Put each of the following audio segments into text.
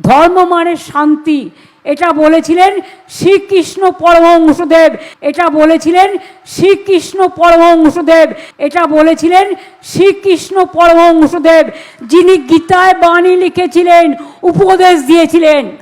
ধর্ম মানে শান্তি। এটা বলেছিলেন শ্রীকৃষ্ণ পরমহংসদেব। এটা বলেছিলেন শ্রীকৃষ্ণ পরমহংসদেব। এটা বলেছিলেন শ্রীকৃষ্ণ পরমহংসদেব, যিনি গীতায় বাণী লিখেছিলেন, উপদেশ দিয়েছিলেন।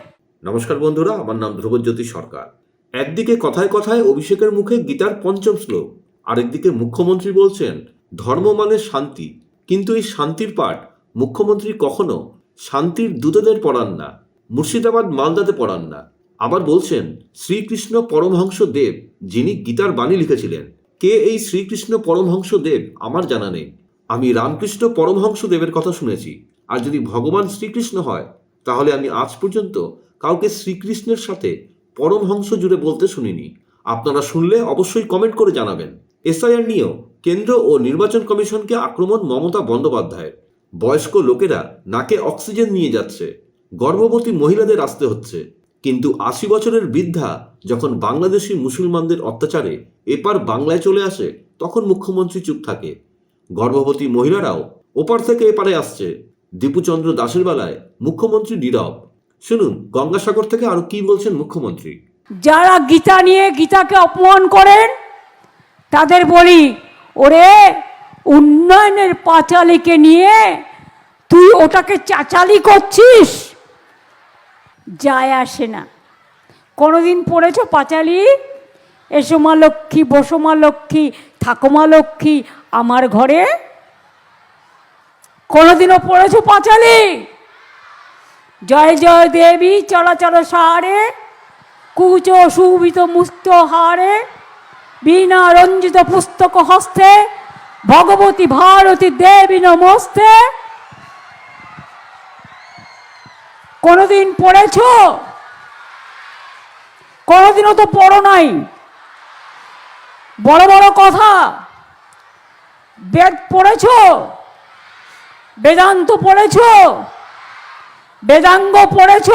নমস্কার বন্ধুরা, আমার নাম ধ্রুবজ্যোতি সরকার। একদিকে কথায় কথায় অভিষেকের মুখে গীতার পঞ্চম শ্লোক, আরেকদিকে মুখ্যমন্ত্রী বলছেন ধর্ম মানে শান্তি। কিন্তু এই শান্তির পাঠ মুখ্যমন্ত্রী কখনো শান্তির দূতদের পড়ান না, মুর্শিদাবাদ মালদাতে পড়ান না। আবার বলছেন, শ্রীকৃষ্ণ পরমহংস দেব, যিনি গীতার বাণী লিখেছিলেন। কে এই শ্রীকৃষ্ণ পরমহংস দেব, আমার জানা নেই। আমি রামকৃষ্ণ পরমহংস দেবের কথা শুনেছি। আর যদি ভগবান শ্রীকৃষ্ণ হয়, তাহলে আমি আজ পর্যন্ত কাউকে শ্রীকৃষ্ণের সাথে পরমহংস জুড়ে বলতে শুনিনি। আপনারা শুনলে অবশ্যই কমেন্ট করে জানাবেন। এসআইআর নিয়েও কেন্দ্র ও নির্বাচন কমিশনকে আক্রমণ মমতা বন্দ্যোপাধ্যায়ের। বয়স্ক লোকেরা নাকে অক্সিজেন নিয়ে যাচ্ছে, গর্ভবতী মহিলাদের আসতে হচ্ছে। কিন্তু আশি বছরের বৃদ্ধা যখন বাংলাদেশি মুসলমানদের অত্যাচারে এপার বাংলায় চলে আসে, তখন মুখ্যমন্ত্রী চুপ থাকে। গর্ভবতী মহিলারাও ওপার থেকে এপারে আসছে। দীপুচন্দ্র দাসের বেলায় মুখ্যমন্ত্রী নীরব। শুনুন, গঙ্গাসাগর থেকে আরও কি বলছেন মুখ্যমন্ত্রী? যারা গীতা নিয়ে গীতাকে অপমান করেন, তাদের বলি, ওরে উন্নয়নের পাঁচালিকে নিয়ে তুই ওটাকে চাচালি করছিস? যায় আসে না। কোনোদিন পড়েছ পাঁচালি? এসো মা লক্ষ্মী, বসো মা লক্ষ্মী, থাকো মা লক্ষ্মী, আমার ঘরে। কোনোদিনও পড়েছ পাঁচালি? জয় জয় দেবী চলাচল সারে, কুচ, সুবিত, মুক্ত হারে বীণা রঞ্জিত পুস্তক হস্তে ভগবতী ভারতী দেবী নমস্তে। কোনোদিন পড়েছ? কোনোদিনও তো পড়ো নাই। বড় বড় কথা। বেদ পড়েছ? বেদান্ত পড়েছ? বেদাঙ্গ পড়েছ?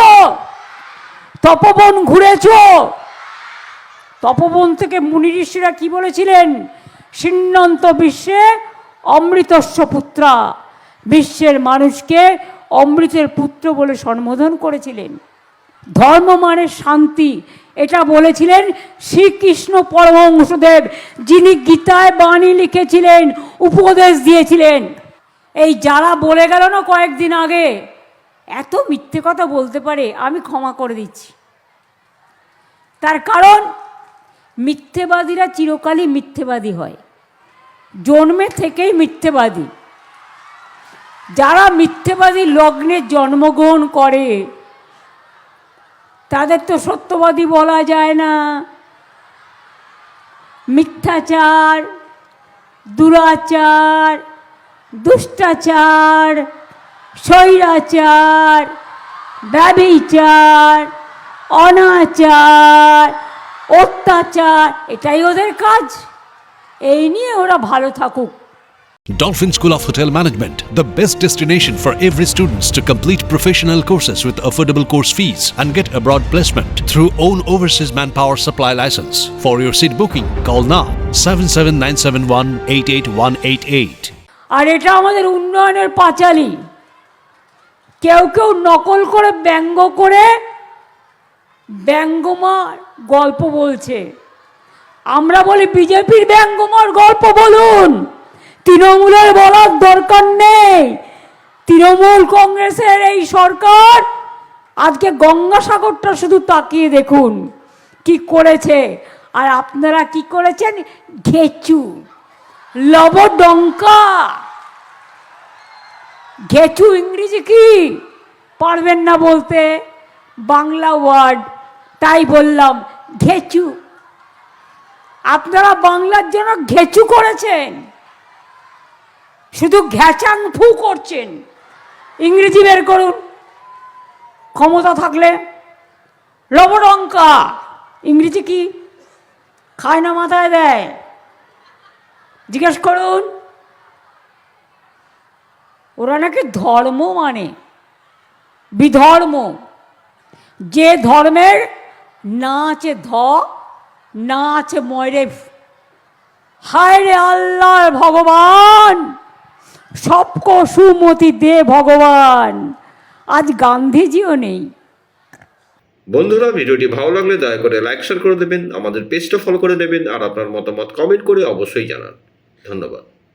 তপবন ঘুরেছ? তপবন থেকে মুনি ঋষিরা কি বলেছিলেন? সিন্নন্ত বিশ্বে অমৃতস্ব পুত্রা। বিশ্বের মানুষকে অমৃতের পুত্র বলে সম্বোধন করেছিলেন। ধর্ম মানে শান্তি। এটা বলেছিলেন শ্রীকৃষ্ণ পরমহংসদেব, যিনি গীতায় বাণী লিখেছিলেন, উপদেশ দিয়েছিলেন। এই যারা বলে গেল না কয়েকদিন আগে, এত মিথ্যে কথা বলতে পারে, আমি ক্ষমা করে দিচ্ছি। তার কারণ, মিথ্যেবাদীরা চিরকালই মিথ্যেবাদী হয়। জন্মে থেকেই মিথ্যেবাদী। যারা মিথ্যেবাদী লগ্নে জন্মগ্রহণ করে, তাদের তো সত্যবাদী বলা যায় না। মিথ্যাচার, দুরাচার, দুষ্টাচার, স্বৈরাচার ব্যবিচার অনাচার, অত্যাচার, এটাই ওদের কাজ। এই নিয়ে ওরা ভালো থাকুক Dolphin School of Hotel Management, the best destination for every students to complete professional courses with affordable course fees and get abroad placement through own overseas manpower supply license. For your seat booking, call now 77971 আর এটা আমাদের উন্নয়নের পাঁচালী কেউ কেউ নকল করে ব্যঙ্গ করে ব্যঙ্গমার গল্প বলছে আমরা বলি বিজেপির ব্যঙ্গমার গল্প বলুন। তৃণমূলের বলার দরকার নেই। তৃণমূল কংগ্রেসের এই সরকার আজকে গঙ্গাসাগরটা শুধু তাকিয়ে দেখুন, কি করেছে। আর আপনারা কি করেছেন? ঘেচু, লবডঙ্কা। ঘেচু ইংরেজি কি? পারবেন না বলতে। বাংলা ওয়ার্ড, তাই বললাম, ঘেচু। আপনারা বাংলার জন্য ঘেঁচু করেছেন। শুধু ঘ্যাচাং ফু করছেন। ইংরেজি বের করুন। ক্ষমতা থাকলে লবডঙ্কা। ইংরেজি কি? খায় না মাথায় দেয়। জিজ্ঞেস করুন। ওরা নাকি ধর্ম মানে। বিধর্ম। যে ধর্মের না আছে ধ না আছে ময়রে। হায় রে আল্লাহ ভগবান, সবক সুমতি দে ভগবান। আজ গান্ধীজিও নেই। বন্ধুরা, ভিডিওটি ভালো লাগলে দয়া করে লাইক, শেয়ার করে দেবেন, আমাদের পেজটা ফলো করে দেবেন আর আপনার মতামত কমেন্ট করে অবশ্যই জানান। ধন্যবাদ।